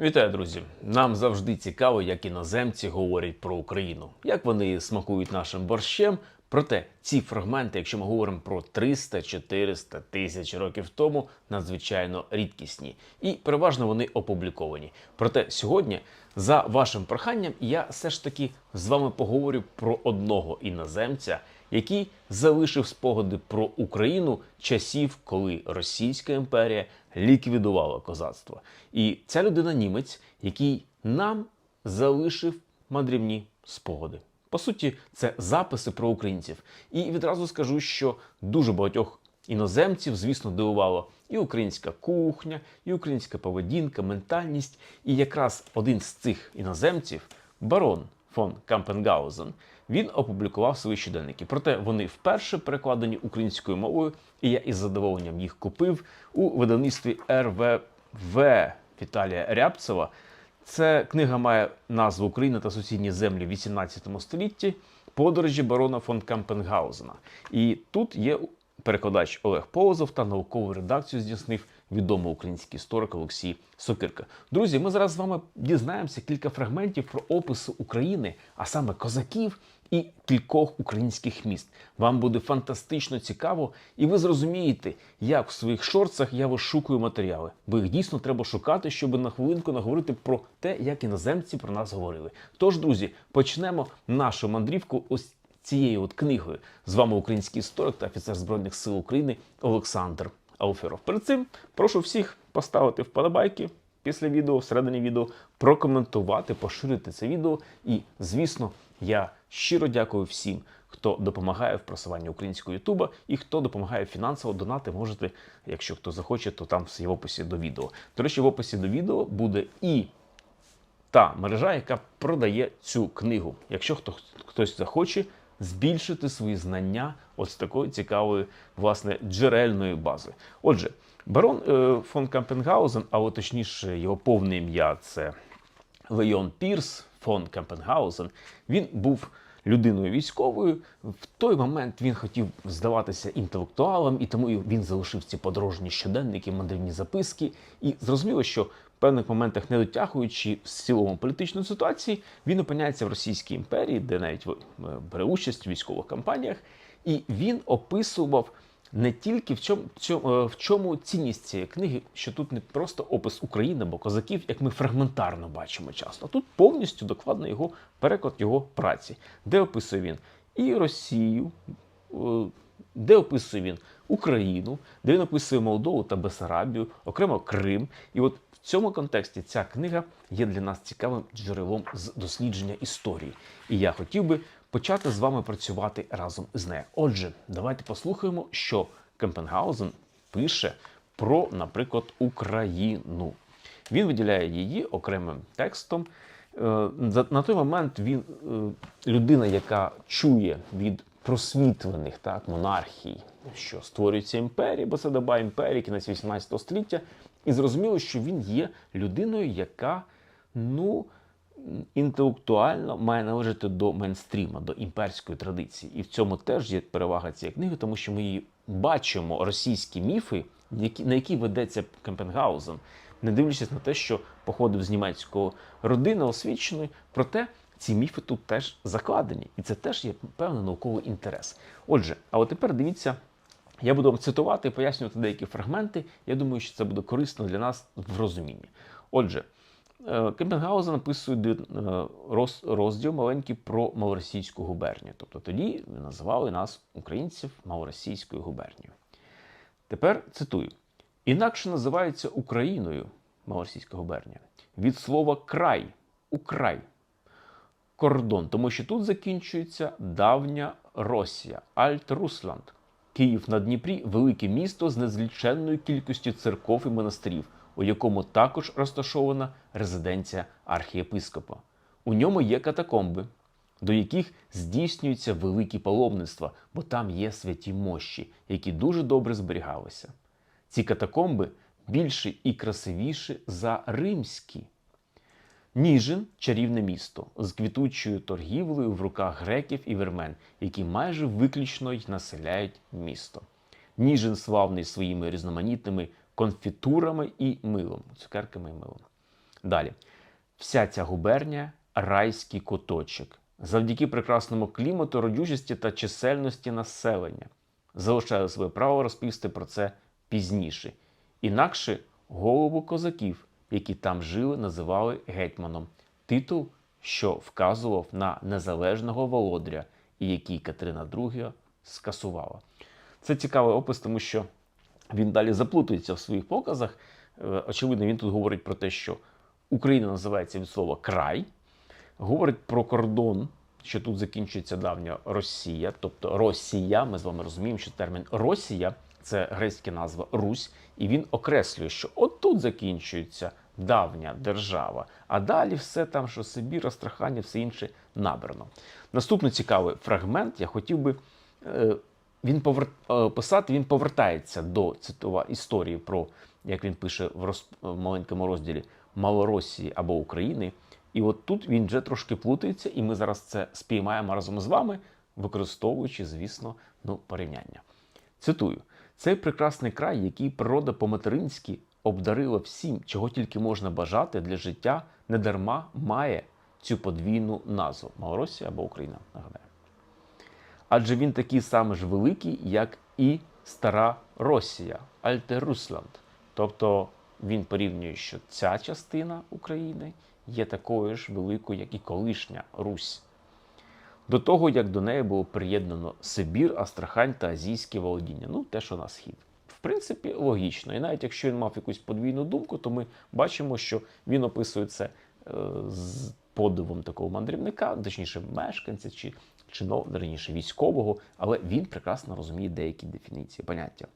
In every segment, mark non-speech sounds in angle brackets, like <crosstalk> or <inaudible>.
Вітаю, друзі! Нам завжди цікаво, як іноземці говорять про Україну, як вони смакують нашим борщем. Проте ці фрагменти, якщо ми говоримо про 300, 400 тисяч років тому, надзвичайно рідкісні і переважно вони опубліковані. Проте сьогодні, за вашим проханням, я все ж таки з вами поговорю про одного іноземця, який залишив спогади про Україну часів, коли Російська імперія ліквідувала козацтво. І ця людина німець, який нам залишив мандрівні спогади. По суті, це записи про українців. І відразу скажу, що дуже багатьох іноземців, звісно, дивувало і українська кухня, і українська поведінка, ментальність. І якраз один з цих іноземців, барон фон Кампенгаузен, він опублікував свої щоденники. Проте вони вперше перекладені українською мовою, і я із задоволенням їх купив у видавництві РВВ Віталія Рябцева. Це книга має назву Україна та сусідні землі в 18 столітті. Подорожі барона фон Кампенгаузена. І тут є перекладач Олег Полозов та наукову редакцію здійснив відомий український історик Олексій Сокирка. Друзі, ми зараз з вами дізнаємося кілька фрагментів про описи України, а саме козаків і кількох українських міст. Вам буде фантастично цікаво, і ви зрозумієте, як в своїх шорцах я вишукую матеріали, бо їх дійсно треба шукати, щоб на хвилинку наговорити про те, як іноземці про нас говорили. Тож, друзі, почнемо нашу мандрівку ось цією от книгою. З вами український історик та офіцер Збройних сил України Олександр Ауферов. Перед цим прошу всіх поставити вподобайки після відео, всередині відео, прокоментувати, поширити це відео. І, звісно, я щиро дякую всім, хто допомагає в просуванні українського Ютуба і хто допомагає фінансово донати. Можете, якщо хто захоче, то там все в описі до відео. До речі, в описі до відео буде і та мережа, яка продає цю книгу. Якщо хто, хтось захоче збільшити свої знання от з такої цікавої власне джерельної бази. Отже, барон е, фон Кампенгаузен, або точніше, його повне ім'я це Леон Пірс фон Кампенгаузен. Він був людиною військовою. В той момент він хотів здаватися інтелектуалом, і тому він залишив ці подорожні щоденники, мандрівні записки. І зрозуміло, що в певних моментах, не дотягуючи в цілому політичної ситуації, він опиняється в Російській імперії, де навіть е, бере участь в військових кампаніях, і він описував. Не тільки в чому, в чому цінність цієї книги, що тут не просто опис України або козаків, як ми фрагментарно бачимо часто. А тут повністю докладно його переклад його праці, де описує він і Росію, е, де описує він Україну, де він описує Молдову та Бесарабію, окремо Крим. І от в цьому контексті ця книга є для нас цікавим джерелом з дослідження історії. І я хотів би почати з вами працювати разом з нею. Отже, давайте послухаємо, що Кемпенгаузен пише про, наприклад, Україну. Він виділяє її окремим текстом. Е, На той момент він е, людина, яка чує від просвітлених так, монархій, що створюється імперія, бо це доба імперії, кінець 18 століття, і зрозуміло, що він є людиною, яка ну, інтелектуально має належати до мейнстріма, до імперської традиції. І в цьому теж є перевага цієї книги, тому що ми її бачимо російські міфи, на які ведеться Кемпенгаузен, не дивлячись на те, що походив з німецького родини освіченої, проте ці міфи тут теж закладені, і це теж є певний науковий інтерес. Отже, а от тепер дивіться. Я буду вам цитувати і пояснювати деякі фрагменти. Я думаю, що це буде корисно для нас в розумінні. Отже, Кемпенгаузен написує е, роз- розділ маленький про малоросійську губернію. Тобто тоді називали нас, українців, малоросійською губернією. Тепер цитую: інакше називається Україною малоросійська губернія від слова край, украй, кордон, тому що тут закінчується давня Росія, Альт-Русланд. Київ на Дніпрі велике місто з незліченною кількістю церков і монастирів, у якому також розташована резиденція архієпископа. У ньому є катакомби, до яких здійснюються великі паломництва, бо там є святі мощі, які дуже добре зберігалися. Ці катакомби більші і красивіші за римські. Ніжин чарівне місто з квітучою торгівлею в руках греків і вірмен, які майже виключно й населяють місто. Ніжин славний своїми різноманітними конфітурами і милом, цукерками і милом. Далі. Вся ця губернія райський куточок. Завдяки прекрасному клімату, родючості та чисельності населення. Залишаю своє право розповісти про це пізніше. Інакше голову козаків, які там жили, називали гетьманом. Титул, що вказував на незалежного володаря, і який Катерина II скасувала. Це цікавий опис, тому що він далі заплутується в своїх показах. Е, Очевидно, він тут говорить про те, що Україна називається від слова край, говорить про кордон, що тут закінчується давня Росія, тобто Росія. Ми з вами розуміємо, що термін Росія це грецька назва Русь, і він окреслює, що от тут закінчується давня держава, а далі все там, що Сибір, Астрахання, все інше набрано. Наступний цікавий фрагмент я хотів би. Він повер... е, писати, він повертається до цитува історії про, як він пише в, роз... в маленькому розділі Малоросії або України. І от тут він вже трошки плутається, і ми зараз це спіймаємо разом з вами, використовуючи, звісно, ну, порівняння. Цитую: цей прекрасний край, який природа по-материнськи обдарила всім, чого тільки можна бажати для життя, недарма має цю подвійну назву Малоросія або Україна. Нагадаю. Адже він такий самий ж великий, як і стара Росія, Альтерусланд. Тобто він порівнює, що ця частина України є такою ж великою, як і колишня Русь. До того, як до неї було приєднано Сибір, Астрахань та азійське володіння. Ну, те, що на схід. В принципі, логічно. І навіть якщо він мав якусь подвійну думку, то ми бачимо, що він описує це е, з подивом такого мандрівника, точніше, мешканця чи чинов, раніше військового, але він прекрасно розуміє деякі дефініції, поняття.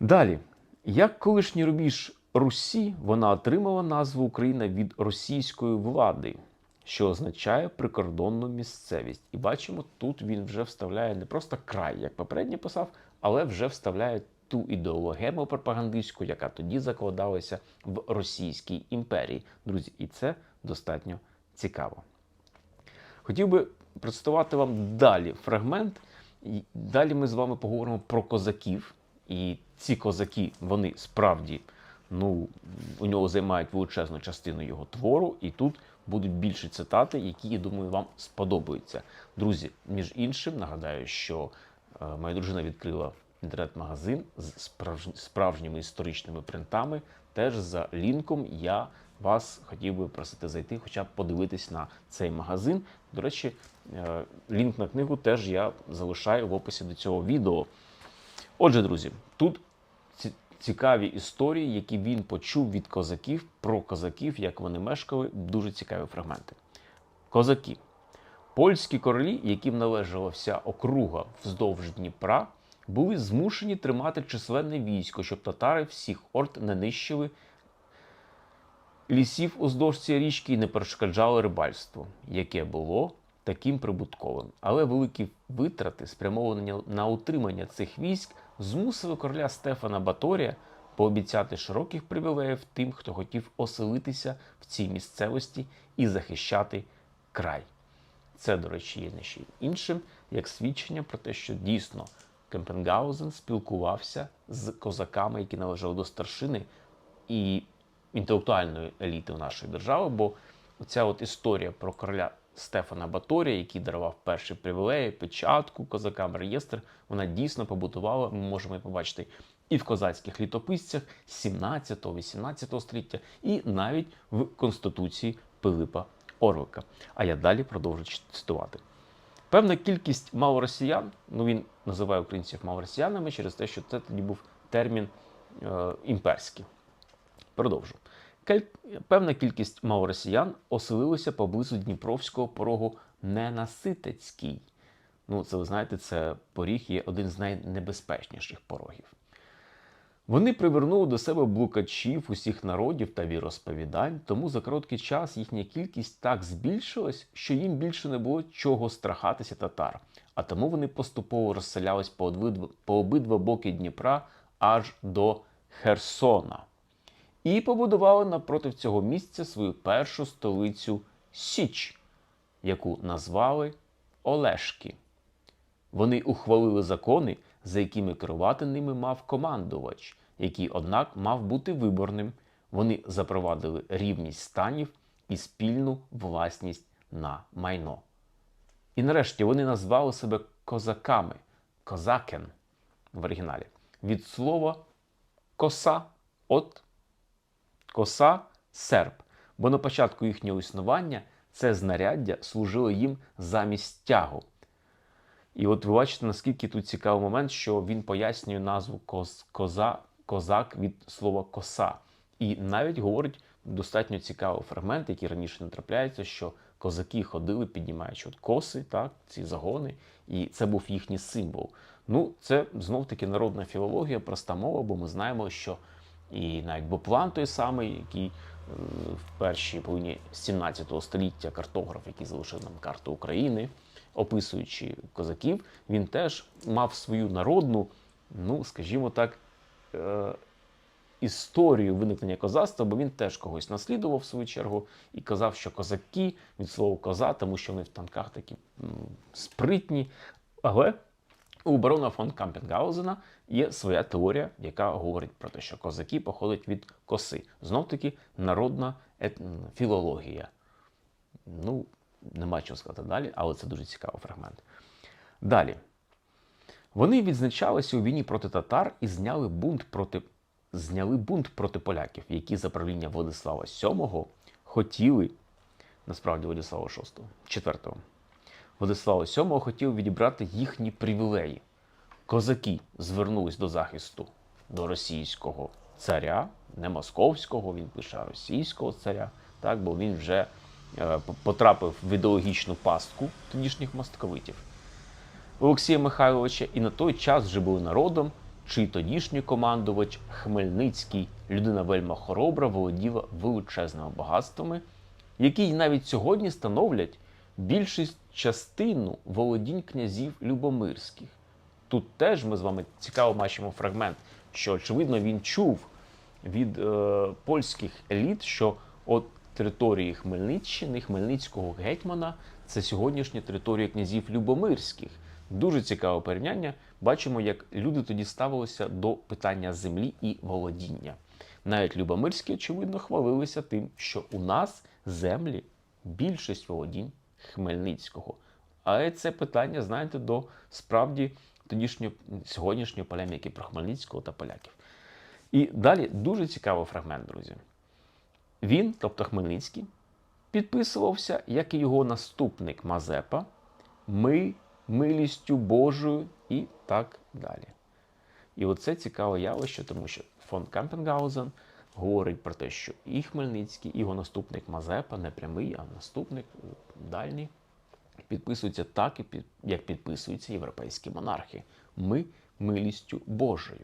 Далі, як колишній рубіж Русі, вона отримала назву Україна від російської влади, що означає прикордонну місцевість. І бачимо, тут він вже вставляє не просто край, як попередньо писав, але вже вставляє ту ідеологему пропагандистську, яка тоді закладалася в Російській імперії. Друзі, і це достатньо цікаво. Хотів би представити вам далі фрагмент. І Далі ми з вами поговоримо про козаків. І ці козаки, вони справді ну, у нього займають величезну частину його твору, і тут будуть більше цитати, які, я думаю, вам сподобаються. Друзі, між іншим, нагадаю, що е, моя дружина відкрила інтернет-магазин з справжніми історичними принтами. Теж за лінком я вас хотів би просити зайти, хоча б подивитись на цей магазин. До речі, е, лінк на книгу теж я залишаю в описі до цього відео. Отже, друзі, тут цікаві історії, які він почув від козаків про козаків, як вони мешкали, дуже цікаві фрагменти. Козаки. Польські королі, яким належала вся округа вздовж Дніпра, були змушені тримати численне військо, щоб татари всіх орд не нищили лісів уздовж цієї річки не перешкоджали рибальству, яке було таким прибутковим. Але великі витрати, спрямовані на утримання цих військ, змусили короля Стефана Баторія пообіцяти широких привілеїв тим, хто хотів оселитися в цій місцевості і захищати край. Це, до речі, є не ще іншим, як свідчення про те, що дійсно Кемпенгаузен спілкувався з козаками, які належали до старшини і інтелектуальної еліти нашої держави. Бо ця от історія про короля Стефана Баторія, який дарував перші привілеї, печатку козакам, реєстр, вона дійсно побутувала. Ми можемо побачити і в козацьких літописцях 17-18 століття, і навіть в Конституції Пилипа Орвика. А я далі продовжу цитувати. Певна кількість малоросіян, ну він називає українців малоросіянами через те, що це тоді був термін е, імперський. Продовжу. Певна кількість малоросіян оселилися поблизу Дніпровського порогу Ненаситецький. Ну, це ви знаєте, це поріг є один з найнебезпечніших порогів. Вони привернули до себе блукачів усіх народів та віросповідань, тому за короткий час їхня кількість так збільшилась, що їм більше не було чого страхатися татар, а тому вони поступово розселялись по обидва, по обидва боки Дніпра аж до Херсона і побудували напроти цього місця свою першу столицю Січ, яку назвали Олешки. Вони ухвалили закони, за якими керувати ними мав командувач, який, однак, мав бути виборним. Вони запровадили рівність станів і спільну власність на майно. І нарешті вони назвали себе козаками козакен в оригіналі від слова коса от коса серп. Бо на початку їхнього існування це знаряддя служило їм замість тягу. І от ви бачите, наскільки тут цікавий момент, що він пояснює назву коз, коза, козак від слова коса. І навіть говорить достатньо цікавий фрагмент, який раніше не трапляється, що козаки ходили, піднімаючи от коси, так, ці загони, і це був їхній символ. Ну, це знов таки народна філологія, проста мова, бо ми знаємо, що і навіть Боплан той самий, який е, в першій половині 17 століття картограф, який залишив нам карту України, описуючи козаків, він теж мав свою народну, ну скажімо так, е, історію виникнення козацтва, бо він теж когось наслідував в свою чергу і казав, що козаки від слова коза, тому що вони в танках такі спритні. Але у барона фон Кампенгаузена є своя теорія, яка говорить про те, що козаки походять від коси. Знов таки народна ет... філологія. Ну, нема чого сказати далі, але це дуже цікавий фрагмент. Далі. Вони відзначалися у війні проти татар і зняли бунт проти, зняли бунт проти поляків, які за правління Владислава VII хотіли, насправді Владислава VI, 4 Владислава VII хотів відібрати їхні привілеї. Козаки звернулись до захисту до російського царя, не московського, він пише російського царя, так, бо він вже е, потрапив в ідеологічну пастку тодішніх московитів. Олексія Михайловича і на той час вже були народом, чий тодішній командувач Хмельницький, людина вельма хоробра, володіла величезними багатствами, які навіть сьогодні становлять більшість частину володінь князів Любомирських. Тут теж ми з вами цікаво бачимо фрагмент, що очевидно він чув від е, польських еліт, що от території Хмельниччини, Хмельницького гетьмана це сьогоднішня територія князів Любомирських. Дуже цікаве порівняння. Бачимо, як люди тоді ставилися до питання землі і володіння. Навіть Любомирські, очевидно, хвалилися тим, що у нас землі більшість володінь Хмельницького. Але це питання, знаєте, до справді тодішньої сьогоднішньої полеміки про Хмельницького та поляків. І далі дуже цікавий фрагмент, друзі. Він, тобто Хмельницький, підписувався, як і його наступник Мазепа, ми милістю Божою і так далі. І оце цікаве явище, тому що фон Кампенгаузен говорить про те, що і Хмельницький, і його наступник Мазепа, не прямий, а наступник дальній, підписуються так, як підписуються європейські монархи. Ми милістю Божою.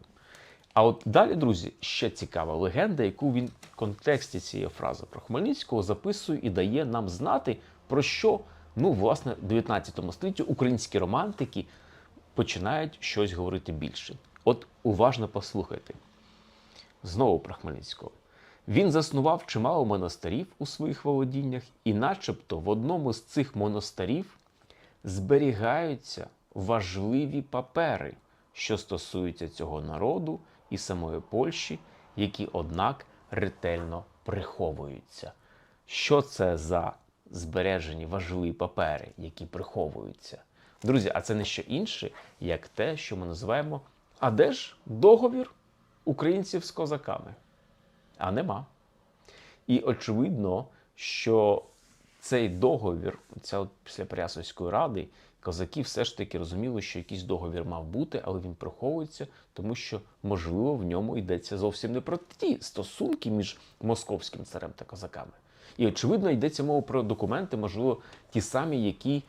А от далі, друзі, ще цікава легенда, яку він в контексті цієї фрази про Хмельницького записує і дає нам знати, про що, ну, власне, в 19 столітті українські романтики починають щось говорити більше. От уважно послухайте. Знову про Хмельницького. Він заснував чимало монастирів у своїх володіннях, і, начебто, в одному з цих монастирів зберігаються важливі папери, що стосуються цього народу і самої Польщі, які, однак, ретельно приховуються. Що це за збережені важливі папери, які приховуються? Друзі, а це не що інше, як те, що ми називаємо а де ж договір українців з козаками? А нема. І очевидно, що цей договір, ця після Прясовської ради, козаки все ж таки розуміли, що якийсь договір мав бути, але він приховується, тому що, можливо, в ньому йдеться зовсім не про ті стосунки між московським царем та козаками. І, очевидно, йдеться мова про документи, можливо, ті самі, які е,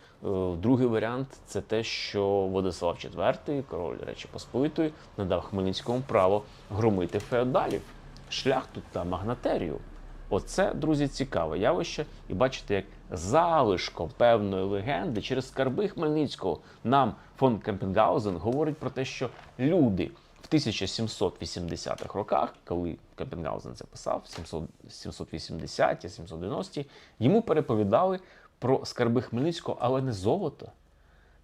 другий варіант це те, що Владислав IV, король Речі Посполитої, надав Хмельницькому право громити феодалів, шляхту та магнатерію. Оце, друзі, цікаве явище, і бачите, як залишком певної легенди через скарби Хмельницького нам фон Кемпенгаузен говорить про те, що люди в 1780-х роках, коли Кемпенгаузен це писав, 780-ті, 790-ті, йому переповідали про скарби Хмельницького, але не золото,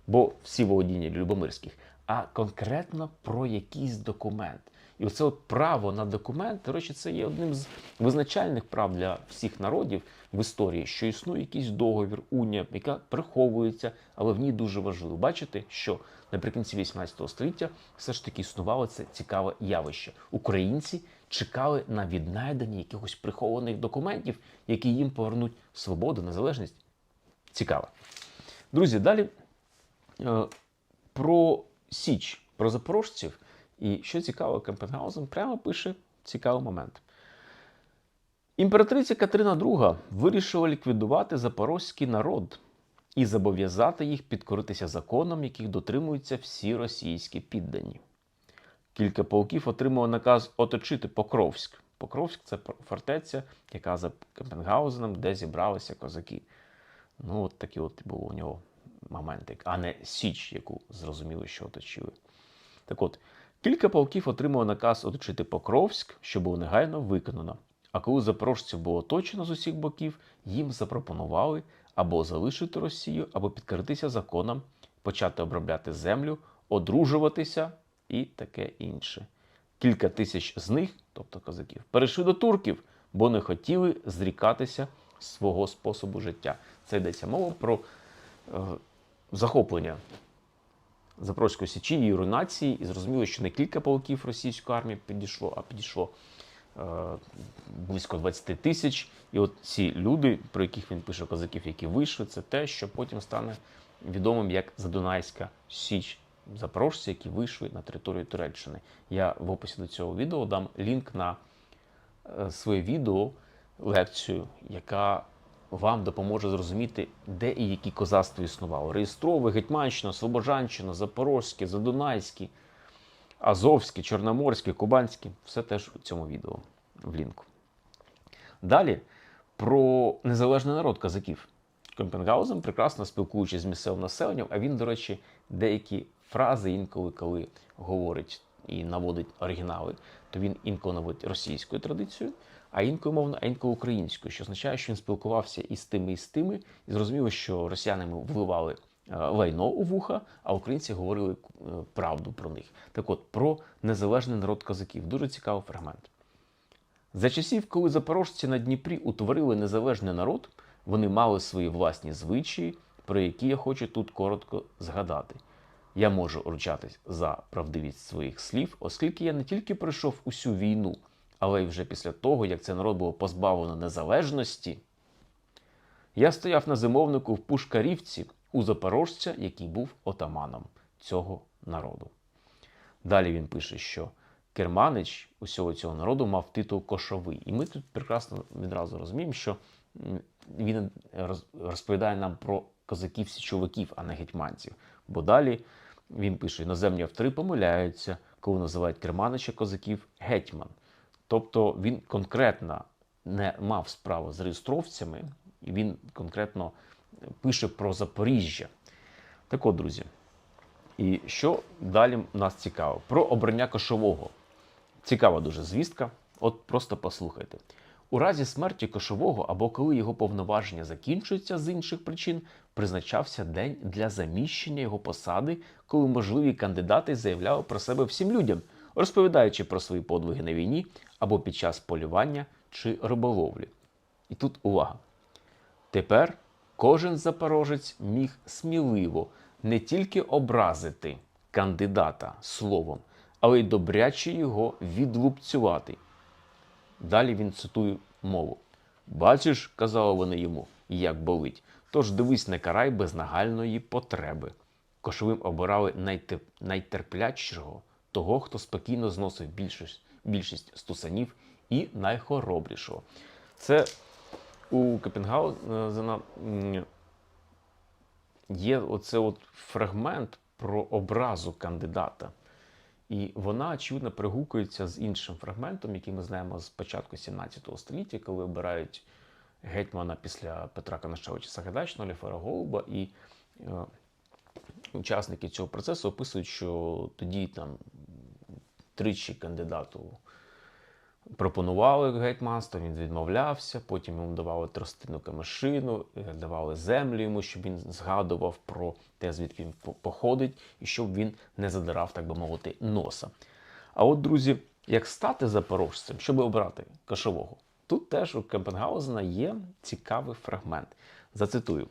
бо всі володіння Любомирських, а конкретно про якийсь документ. І оце от право на документ, до речі, це є одним з визначальних прав для всіх народів в історії, що існує якийсь договір, унія, яка приховується, але в ній дуже важливо. Бачите, що наприкінці 18 століття все ж таки існувало це цікаве явище. Українці чекали на віднайдення якихось прихованих документів, які їм повернуть свободу, незалежність. Цікаво. Друзі, далі е, про Січ, про запорожців. І що цікаво, Кемпенгаузен прямо пише цікавий момент. Імператриця Катерина II вирішила ліквідувати запорозький народ і зобов'язати їх підкоритися законам, яких дотримуються всі російські піддані. Кілька полків отримало наказ оточити Покровськ. Покровськ це фортеця, яка за Кемпенгаузеном, де зібралися козаки. Ну, от такі от були у нього моменти, а не Січ, яку зрозуміли, що оточили. Так от, кілька полків отримало наказ оточити Покровськ, що було негайно виконано. А коли запорожців було оточено з усіх боків, їм запропонували або залишити Росію, або підкоритися законам, почати обробляти землю, одружуватися і таке інше. Кілька тисяч з них, тобто козаків, перейшли до турків, бо не хотіли зрікатися свого способу життя. Це йдеться мова про е, захоплення Запорозької січі, її руйнації, і зрозуміло, що не кілька полків російської армії підійшло, а підійшло е, близько 20 тисяч. І от ці люди, про яких він пише козаків, які вийшли, це те, що потім стане відомим як Задунайська Січ. Запорожці, які вийшли на територію Туреччини. Я в описі до цього відео дам лінк на е, своє відео, лекцію, яка вам допоможе зрозуміти, де і які козацтва існувало. Реєстрове, Гетьманщина, Слобожанщина, Запорозьке, Задунайське, Азовське, Чорноморське, Кубанське все теж у цьому відео в лінку. Далі про незалежний народ казаків. Кемпенгаузен, прекрасно спілкуючись з місцевим населенням, а він, до речі, деякі фрази інколи, коли говорить і наводить оригінали, то він інколи наводить російською традицією, а інколи мовно, а інколи українською, що означає, що він спілкувався і з тими, і з тими, і зрозуміло, що росіяни вливали е, лайно у вуха, а українці говорили е, правду про них. Так от, про незалежний народ козаків. Дуже цікавий фрагмент. За часів, коли запорожці на Дніпрі утворили незалежний народ, вони мали свої власні звичаї, про які я хочу тут коротко згадати. Я можу ручатись за правдивість своїх слів, оскільки я не тільки пройшов усю війну, але й вже після того, як цей народ було позбавлено незалежності, я стояв на зимовнику в Пушкарівці у запорожця, який був отаманом цього народу. Далі він пише, що керманич усього цього народу мав титул кошовий. І ми тут прекрасно відразу розуміємо, що він розповідає нам про козаків січовиків, а не гетьманців. Бо далі він пише: іноземні автори помиляються, коли називають керманича козаків гетьман. Тобто він конкретно не мав справу з реєстровцями, і він конкретно пише про Запоріжжя. Так от, друзі. І що далі нас цікаво? Про обрання кошового. Цікава дуже звістка. От просто послухайте. У разі смерті кошового або коли його повноваження закінчуються з інших причин, призначався день для заміщення його посади, коли можливі кандидати заявляли про себе всім людям, розповідаючи про свої подвиги на війні або під час полювання чи риболовлі. І тут увага. Тепер кожен запорожець міг сміливо не тільки образити кандидата словом, але й добряче його відлупцювати. Далі він цитує мову. Бачиш, казали вони йому, як болить. Тож дивись, не карай без нагальної потреби. Кошовим обирали найтеп... того, хто спокійно зносив більшість, більшість стусанів і найхоробрішого. Це у Копенгаузена є оце от фрагмент про образу кандидата. І вона, очевидно, перегукується з іншим фрагментом, який ми знаємо з початку 17 століття, коли обирають гетьмана після Петра Канашевича Сагайдачного, Ліфера Голуба. І е, учасники цього процесу описують, що тоді там тричі кандидату пропонували гетьманство, він відмовлявся, потім йому давали тростину камешину, давали землю йому, щоб він згадував про те, звідки він походить, і щоб він не задирав, так би мовити, носа. А от, друзі, як стати запорожцем, щоб обрати кошового. Тут теж у Кемпенгаузена є цікавий фрагмент. Зацитую.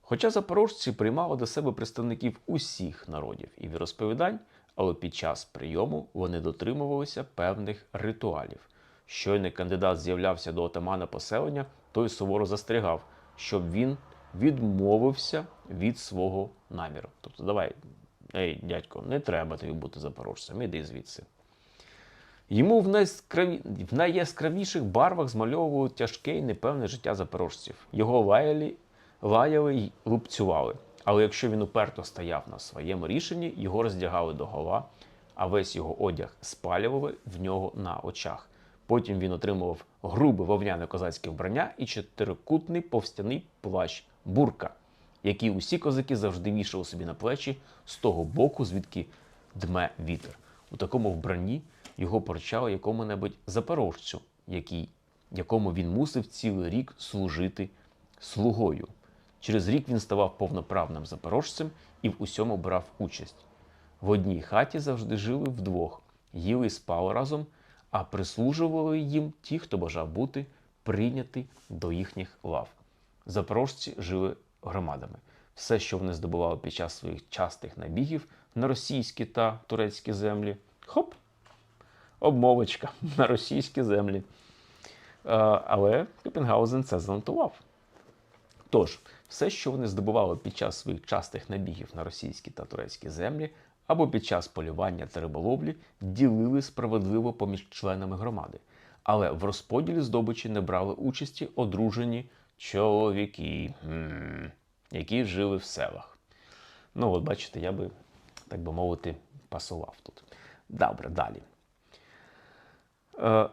Хоча запорожці приймали до себе представників усіх народів і віросповідань, але під час прийому вони дотримувалися певних ритуалів. Щойно кандидат з'являвся до отамана поселення, той суворо застерігав, щоб він відмовився від свого наміру. Тобто, давай, ей, дядько, не треба тобі бути запорожцем, іди звідси. Йому в, найскраві... в найяскравіших барвах змальовували тяжке і непевне життя запорожців. Його лаяли, лаяли й лупцювали. Але якщо він уперто стояв на своєму рішенні, його роздягали до гола, а весь його одяг спалювали в нього на очах. Потім він отримував грубе вовняне козацьке вбрання і чотирикутний повстяний плащ бурка, який усі козаки завжди вішали собі на плечі з того боку, звідки дме вітер. У такому вбранні його поручали якому-небудь запорожцю, який, якому він мусив цілий рік служити слугою. Через рік він ставав повноправним запорожцем і в усьому брав участь. В одній хаті завжди жили вдвох, їли і спали разом, а прислужували їм ті, хто бажав бути прийняти до їхніх лав. Запорожці жили громадами. Все, що вони здобували під час своїх частих набігів на російські та турецькі землі, хоп, обмовочка <laughs> на російські землі. Але Копенгаузен це занотував. Тож, все, що вони здобували під час своїх частих набігів на російські та турецькі землі, або під час полювання та риболовлі, ділили справедливо поміж членами громади. Але в розподілі здобичі не брали участі одружені чоловіки, які жили в селах. Ну, от бачите, я би, так би мовити, пасував тут. Добре, далі. Е,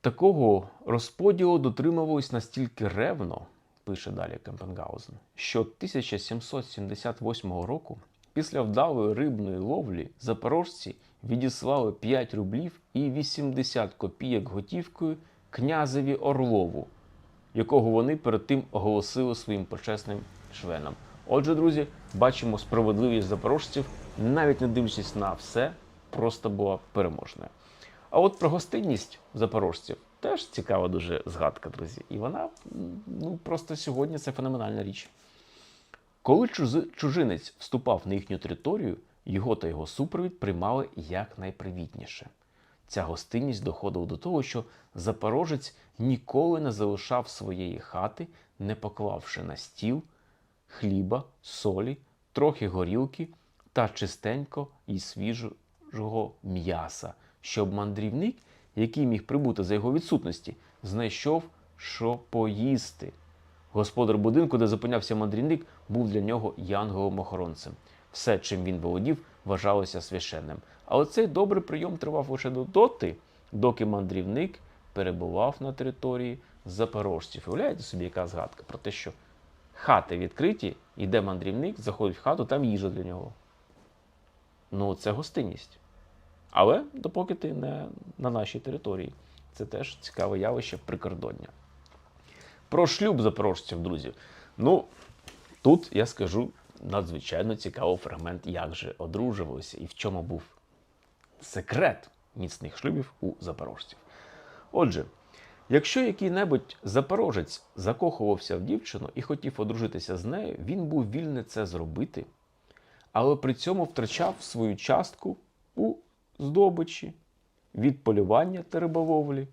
такого розподілу дотримувались настільки ревно, пише далі Кемпенгаузен, що 1778 року, після вдалої рибної ловлі, запорожці відіслали 5 рублів і 80 копійок готівкою князеві Орлову, якого вони перед тим оголосили своїм почесним членам. Отже, друзі, бачимо справедливість запорожців, навіть не дивлячись на все, просто була переможною. А от про гостинність запорожців теж цікава дуже згадка, друзі. І вона ну, просто сьогодні це феноменальна річ. Коли чужинець вступав на їхню територію, його та його супровід приймали якнайпривітніше. Ця гостинність доходила до того, що запорожець ніколи не залишав своєї хати, не поклавши на стіл хліба, солі, трохи горілки та чистенько і свіжого м'яса, щоб мандрівник, який міг прибути за його відсутності, знайшов, що поїсти. Господар будинку, де зупинявся мандрівник, був для нього янголом-охоронцем. Все, чим він володів, вважалося священним. Але цей добрий прийом тривав лише до доти, доки мандрівник перебував на території запорожців. Уявляєте собі, яка згадка про те, що хати відкриті, йде мандрівник, заходить в хату, там їжа для нього. Ну, це гостинність. Але допоки ти не на нашій території. Це теж цікаве явище прикордоння. Про шлюб запорожців, друзі. Ну, тут я скажу надзвичайно цікавий фрагмент, як же одружувалися і в чому був секрет міцних шлюбів у запорожців. Отже, якщо який-небудь запорожець закохувався в дівчину і хотів одружитися з нею, він був вільний це зробити, але при цьому втрачав свою частку у здобичі від полювання та риболовлі,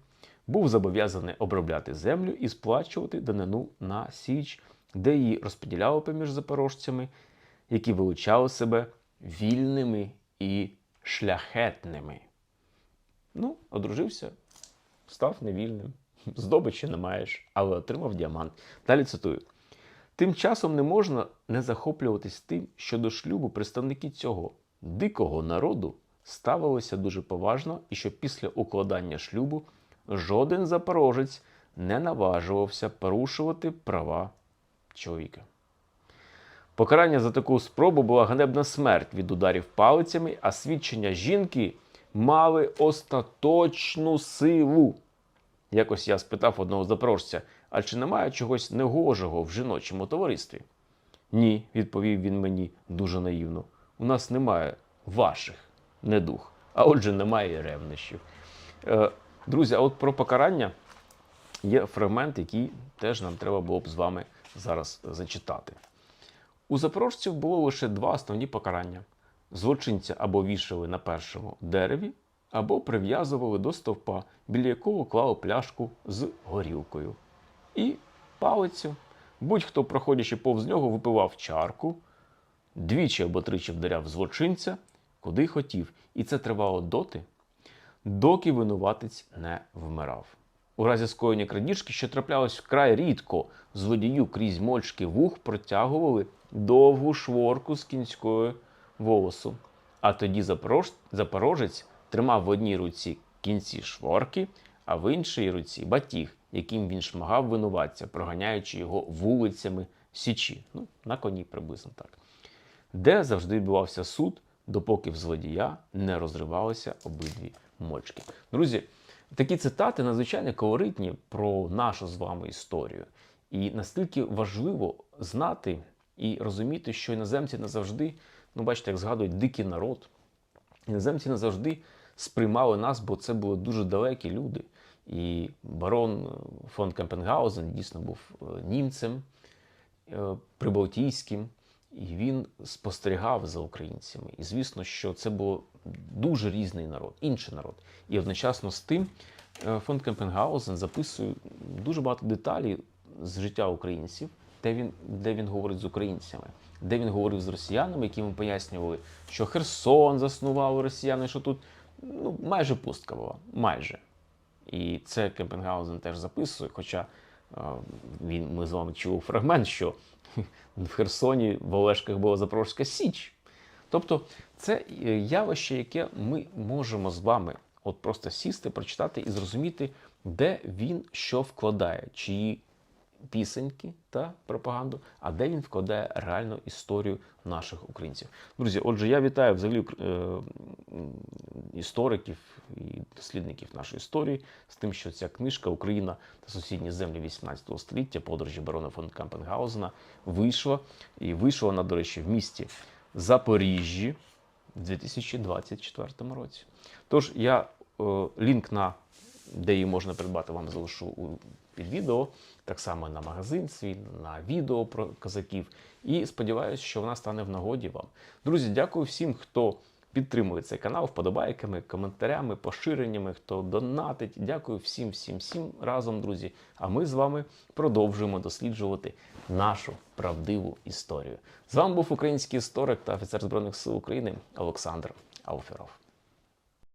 був зобов'язаний обробляти землю і сплачувати данину на січ, де її розподіляли поміж запорожцями, які вилучали себе вільними і шляхетними. Ну, одружився, став невільним. Здобичі не маєш, але отримав діамант. Далі цитую. Тим часом не можна не захоплюватись тим, що до шлюбу представники цього дикого народу ставилися дуже поважно, і що після укладання шлюбу жоден запорожець не наважувався порушувати права чоловіка. Покарання за таку спробу була ганебна смерть від ударів палицями, а свідчення жінки мали остаточну силу. Якось я спитав одного запорожця, а чи немає чогось негожого в жіночому товаристві? Ні, відповів він мені дуже наївно. У нас немає ваших недух. а отже, немає ревнощів. Е, Друзі, а от про покарання є фрагмент, який теж нам треба було б з вами зараз зачитати. У запорожців було лише два основні покарання: злочинця або вішали на першому дереві, або прив'язували до стовпа, біля якого клали пляшку з горілкою. І палицю. Будь-хто, проходячи повз нього, випивав чарку, двічі або тричі вдаряв злочинця, куди хотів. І це тривало доти, доки винуватець не вмирав. У разі скоєння крадіжки, що траплялось вкрай рідко, злодію крізь мочки вух протягували довгу шворку з кінською волосу. А тоді запорож... запорожець тримав в одній руці кінці шворки, а в іншій руці батіг, яким він шмагав винуватця, проганяючи його вулицями Січі. Ну, на коні приблизно так. Де завжди відбувався суд, допоки в злодія не розривалися обидві мочки. Друзі, такі цитати надзвичайно колоритні про нашу з вами історію. І настільки важливо знати і розуміти, що іноземці не завжди, ну бачите, як згадують, дикий народ. Іноземці не завжди сприймали нас, бо це були дуже далекі люди. І барон фон Кемпенгаузен дійсно був е, німцем е, прибалтійським, і він спостерігав за українцями. І звісно, що це був дуже різний народ, інший народ. І одночасно з тим е, фон Кемпенгаузен записує дуже багато деталей з життя українців, де він, де він говорить з українцями, де він говорив з росіянами, які йому пояснювали, що Херсон заснували росіяни, що тут ну, майже пустка була. Майже. І це Кемпенгаузен теж записує, хоча він, ми з вами чули фрагмент, що в Херсоні в Олешках була Запорозька Січ. Тобто це е, явище, яке ми можемо з вами от просто сісти, прочитати і зрозуміти, де він що вкладає, чиї пісеньки та пропаганду, а де він вкладає реальну історію наших українців. Друзі, отже, я вітаю взагалі е, істориків і дослідників нашої історії з тим, що ця книжка Україна та сусідні землі 18 століття, подорожі барона фон Кампенгаузена вийшла. І вийшла вона, до речі, в місті Запоріжжі в 2024 році. Тож я е, лінк на де її можна придбати, вам залишу у- під відео, так само на магазин свій, на відео про козаків. І сподіваюся, що вона стане в нагоді вам. Друзі, дякую всім, хто підтримує цей канал вподобайками, коментарями, поширеннями, хто донатить. Дякую всім, всім, всім разом, друзі. А ми з вами продовжуємо досліджувати нашу правдиву історію. З вами був український історик та офіцер Збройних сил України Олександр Алферов.